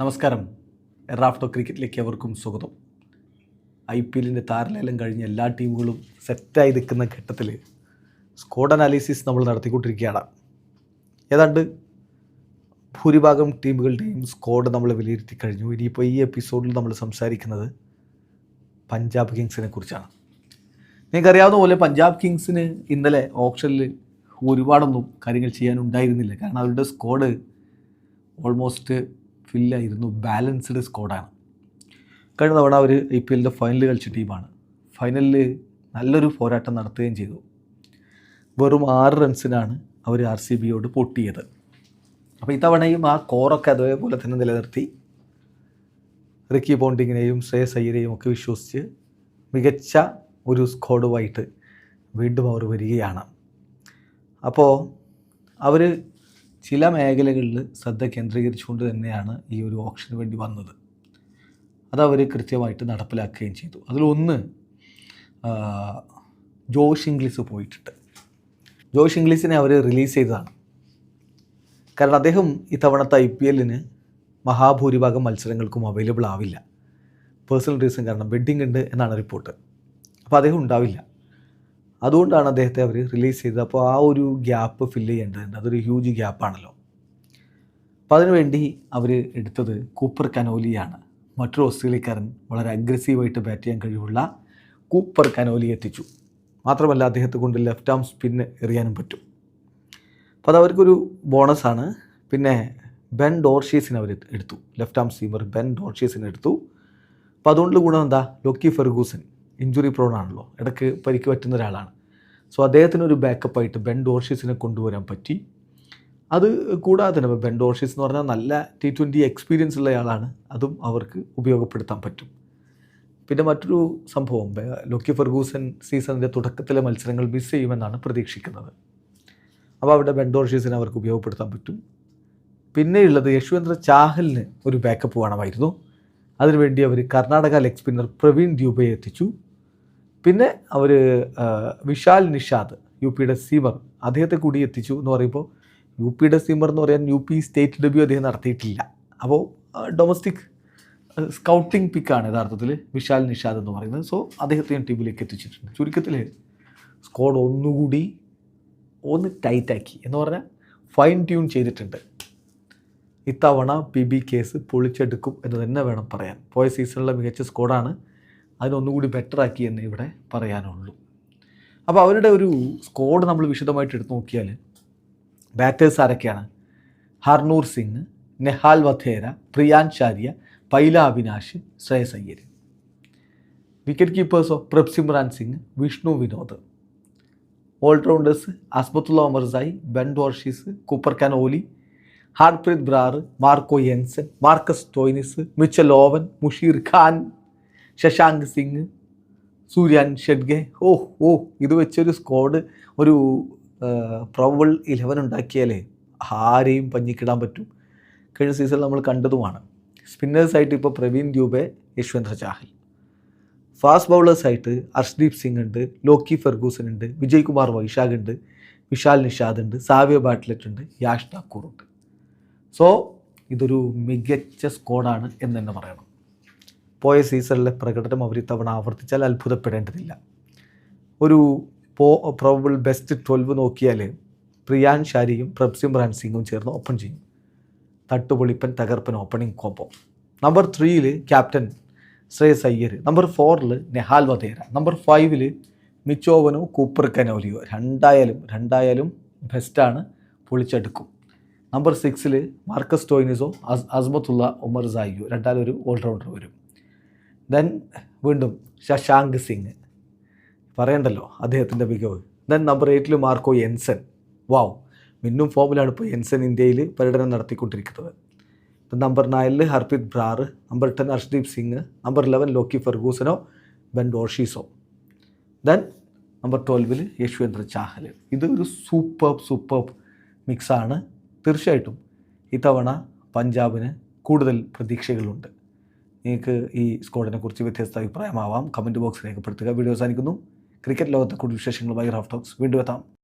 നമസ്കാരം. റാഫ്റ്റോ ക്രിക്കറ്റിലേക്ക് അവർക്കും സ്വാഗതം. ഐ പി എല്ലിന്റെ താരലേലം കഴിഞ്ഞ് എല്ലാ ടീമുകളും സെറ്റായി നിൽക്കുന്ന ഘട്ടത്തിൽ സ്കോഡ് അനാലിസിസ് നമ്മൾ നടത്തിക്കൊണ്ടിരിക്കുകയാണ്. ഏതാണ്ട് ഭൂരിഭാഗം ടീമുകളുടെയും സ്കോഡ് നമ്മൾ വിലയിരുത്തി കഴിഞ്ഞു. ഇനിയിപ്പോൾ ഈ എപ്പിസോഡിൽ നമ്മൾ സംസാരിക്കുന്നത് പഞ്ചാബ് കിങ്സിനെ കുറിച്ചാണ്. നിങ്ങൾക്കറിയാവുന്ന പോലെ പഞ്ചാബ് കിങ്സിന് ഇന്നലെ ഓപ്ഷനിൽ ഒരുപാടൊന്നും കാര്യങ്ങൾ ചെയ്യാനുണ്ടായിരുന്നില്ല. കാരണം അവരുടെ സ്കോഡ് ഓൾമോസ്റ്റ് ഫില്ലായിരുന്നു ബാലൻസ്ഡ് സ്കോഡാണ് കഴിഞ്ഞ തവണ അവർ ഐ പി എല്ലിന്റെ ഫൈനൽ കളിച്ച ടീമാണ്. ഫൈനലിൽ നല്ലൊരു പോരാട്ടം നടത്തുകയും ചെയ്തു. വെറും ആറ് റൺസിനാണ് അവർ ആർ സി ബിയോട് പൊട്ടിയത്. അപ്പോൾ ഇത്തവണയും ആ കോറൊക്കെ അതേപോലെ തന്നെ നിലനിർത്തി. റിക്കി പോണ്ടിങ്ങിനെയും ശ്രേയസ് അയ്യരെയും ഒക്കെ വിശ്വസിച്ച് മികച്ച ഒരു സ്കോഡുമായിട്ട് വീണ്ടും അവർ വരികയാണ്. അപ്പോൾ അവർ ചില മേഖലകളിൽ ശ്രദ്ധ കേന്ദ്രീകരിച്ചുകൊണ്ട് തന്നെയാണ് ഈ ഒരു ഓപ്ഷന് വേണ്ടി വന്നത്. അതവർ കൃത്യമായിട്ട് നടപ്പിലാക്കുകയും ചെയ്തു. അതിലൊന്ന് ജോഷ് ഇംഗ്ലീസ് പോയിട്ടുണ്ട്. ജോഷ് ഇംഗ്ലീസിനെ അവർ റിലീസ് ചെയ്തതാണ്. കാരണം അദ്ദേഹം ഇത്തവണത്തെ ഐ പി എല്ലിന് മഹാഭൂരിഭാഗം മത്സരങ്ങൾക്കും അവൈലബിൾ ആവില്ല. പേഴ്സണൽ റീസൺ കാരണം ബെഡിങ് ഉണ്ട് എന്നാണ് റിപ്പോർട്ട്. അപ്പോൾ അദ്ദേഹം ഉണ്ടാവില്ല. അതുകൊണ്ടാണ് അദ്ദേഹത്തെ അവർ റിലീസ് ചെയ്തത്. അപ്പോൾ ആ ഒരു ഗ്യാപ്പ് ഫില്ല് ചെയ്യേണ്ടതുണ്ട്. അതൊരു ഹ്യൂജ് ഗ്യാപ്പാണല്ലോ അപ്പോൾ അതിനുവേണ്ടി അവർ എടുത്തത് കൂപ്പർ കനോലിയാണ്. മറ്റൊരു ഓസ്ട്രേലിയക്കാരൻ വളരെ അഗ്രസീവായിട്ട് ബാറ്റ് ചെയ്യാൻ കഴിവുള്ള കൂപ്പർ കനോലി എത്തിച്ചു. മാത്രമല്ല അദ്ദേഹത്തെ കൊണ്ട് ലെഫ്റ്റ് ആം സ്പിന്ന് എറിയാനും പറ്റും. അപ്പോൾ അത് അവർക്കൊരു ബോണസാണ് പിന്നെ ബെൻ ഡോർഷീസിനെ അവർ എടുത്തു. ലെഫ്റ്റ് ആം സീമർ ബെൻ ഡോർഷീസിനെ എടുത്തു. അപ്പോൾ അതുകൊണ്ട് ഗുണം എന്താ? ലോക്കി ഫെർഗൂസൻ ഇഞ്ചുറി പ്രോൺ ആണല്ലോ. ഇടയ്ക്ക് പരിക്ക് പറ്റുന്ന ഒരാളാണ്. സോ അദ്ദേഹത്തിന് ഒരു ബാക്കപ്പായിട്ട് ബെൻ ഡോർഷീസിനെ കൊണ്ടുവരാൻ പറ്റി. അത് കൂടാതെ തന്നെ ബെൻ എന്ന് പറഞ്ഞാൽ നല്ല ടി ട്വന്റി എക്സ്പീരിയൻസ് ഉള്ള ആളാണ്. അതും അവർക്ക് ഉപയോഗപ്പെടുത്താൻ പറ്റും. പിന്നെ മറ്റൊരു സംഭവം ലൊക്കി ഫെർഗൂസൻ സീസണിന്റെ തുടക്കത്തിലെ മത്സരങ്ങൾ മിസ് ചെയ്യുമെന്നാണ് പ്രതീക്ഷിക്കുന്നത്. അപ്പോൾ അവിടെ ബെൻ ഡോർഷീസിനെ അവർക്ക് ഉപയോഗപ്പെടുത്താൻ പറ്റും. പിന്നെയുള്ളത് യശ്വന്ദ്ര ചാഹലിന് ഒരു ബാക്കപ്പ് വേണമായിരുന്നു. അതിനുവേണ്ടി അവർ കർണാടക ലെഗ് സ്പിന്നർ പ്രവീൺ ദ്യൂബയെ എത്തിച്ചു. പിന്നെ അവർ വിശാൽ നിഷാദ് യു പിയുടെ സീമർ അദ്ദേഹത്തെ കൂടി എത്തിച്ചു എന്ന് പറയുമ്പോൾ യു പിയുടെ സീമർ എന്ന് പറയാൻ യു പി സ്റ്റേറ്റ് ഡെബ്യൂ അദ്ദേഹം നടത്തിയിട്ടില്ല. അപ്പോൾ ഡൊമസ്റ്റിക് സ്കൗട്ടിംഗ് പിക്കാണ് യഥാർത്ഥത്തിൽ വിശാൽ നിഷാദ് എന്ന് പറയുന്നത്. സോ അദ്ദേഹത്തെയും ടീമിലേക്ക് എത്തിച്ചിട്ടുണ്ട്. ചുരുക്കത്തിൽ സ്കോഡ് ഒന്നുകൂടി ഒന്ന് ടൈറ്റാക്കി എന്ന് പറഞ്ഞാൽ ഫൈൻ ട്യൂൺ ചെയ്തിട്ടുണ്ട്. ഇത്തവണ പി ബി കേസ് പൊളിച്ചെടുക്കും എന്ന് തന്നെ വേണം പറയാൻ. പോയ സീസണിലെ മികച്ച സ്കോഡാണ് അതിനൊന്നുകൂടി ബെറ്റർ ആക്കി എന്ന് ഇവിടെ പറയാനുള്ളൂ. അപ്പോൾ അവരുടെ ഒരു സ്കോഡ് നമ്മൾ വിശദമായിട്ട് എടുത്തു നോക്കിയാൽ ബാറ്റേഴ്സ് ആരൊക്കെയാണ്? ഹർനൂർ സിംഗ് നെഹാൽ വധേര പ്രിയാൻ ചാരിയ പൈല അവിനാഷ് ശ്രേയസ് അയ്യർ വിക്കറ്റ് കീപ്പേഴ്സോ Prabhsimran Singh Vishnu Vinod. All-rounders Azmatullah Omarzai Ben Dwarshuis Cooper Connolly Harpreet Brar Marco Jansen Marcus Stoinis Mitchell Owen Musheer Khan Shashank Singh Suryansh Shedge ഓ ഓ ഇത് വെച്ചൊരു സ്ക്വാഡ് ഒരു പ്രൊബിൾ ഇലവൻ ഉണ്ടാക്കിയാലേ ആരെയും പഞ്ഞിക്കിടാൻ പറ്റും. കഴിഞ്ഞ സീസണിൽ നമ്മൾ കണ്ടതുമാണ്. സ്പിന്നേഴ്സായിട്ട് ഇപ്പോൾ പ്രവീൺ ദ്യൂബെ യശ്വന്ത്ര ചാഹൽ. ഫാസ്റ്റ് ബൗളേഴ്സായിട്ട് അർഷ്ദീപ് സിംഗ് ഉണ്ട് ലോക്കി ഫെർഗൂസൻ ഉണ്ട് വിജയ് കുമാർ വൈശാഖ് ഉണ്ട് വിശാൽ നിഷാദ് ഉണ്ട് സാവിയ ബാട്ട്ലറ്റ് ഉണ്ട് യാഷ് ഠാക്കൂർ ഉണ്ട്. സോ ഇതൊരു മികച്ച സ്ക്വാഡാണ് എന്ന് തന്നെ പറയണം. പോയ സീസണിലെ പ്രകടനം അവർ ഇത്തവണ ആവർത്തിച്ചാൽ അത്ഭുതപ്പെടേണ്ടതില്ല. ഒരു പോ പ്രോബിൾ ബെസ്റ്റ് ട്വൽവ് നോക്കിയാൽ പ്രിയാൻ ഷാരിയും പ്രഭ്സിമ്രാൻ സിംഗും ചേർന്ന് ഓപ്പൺ ചെയ്യും. തട്ടുപൊളിപ്പൻ തകർപ്പൻ ഓപ്പണിംഗ് കോമ്പോ നമ്പർ ത്രീയിൽ ക്യാപ്റ്റൻ ശ്രേയസ് അയ്യർ നമ്പർ ഫോറിൽ നെഹാൽ വധേര നമ്പർ ഫൈവിൽ മിച്ചോവനോ കൂപ്പർ കനോലിയോ. രണ്ടായാലും രണ്ടായാലും ബെസ്റ്റാണ് പൊളിച്ചെടുക്കും. നമ്പർ സിക്സിൽ മാർക്കസ് ടോയിനിസോ അസ് അസ്മത്തുള്ള ഉമർ സായിയോ. രണ്ടായാലും ഒരു ഓൾറൗണ്ടർ വരും. ദെൻ വീണ്ടും ശശാങ്ക് സിംഗ്. പറയണ്ടല്ലോ അദ്ദേഹത്തിന്റെ മികവ്. ദെൻ നമ്പർ എയ്റ്റിൽ മാർക്കോ എൻസൻ. വാവ് മിന്നും ഫോമിലാണ് ഇപ്പോൾ എൻസൻ ഇന്ത്യയിൽ പര്യടനം നടത്തിക്കൊണ്ടിരിക്കുന്നത്. ഇപ്പം number നയനിൽ Harpreet Brar number ten Arshdeep Singh number eleven Lockie ഫെർഗൂസനോ Ben ഡോഷീസോ ദെൻ നമ്പർ ട്വൽവിൽ യശ്വേന്ദ്ര ചാഹൽ ഇത് ഒരു സൂപ്പർ സൂപ്പർ മിക്സാണ് തീർച്ചയായിട്ടും ഇത്തവണ പഞ്ചാബിന് കൂടുതൽ പ്രതീക്ഷകളുണ്ട്. നിങ്ങൾക്ക് ഈ സ്കോഡിനെ കുറിച്ച് വ്യത്യസ്ത അഭിപ്രായമാവാം. കമന്റ് ബോക്സ് രേഖപ്പെടുത്തുക. വീഡിയോ അവസാനിക്കുന്നു. ക്രിക്കറ്റ് ലോകത്തെ കൂടുതൽ വിശേഷങ്ങളുമായി റാഫ് ടോക്സ്. വീണ്ടും എത്താം.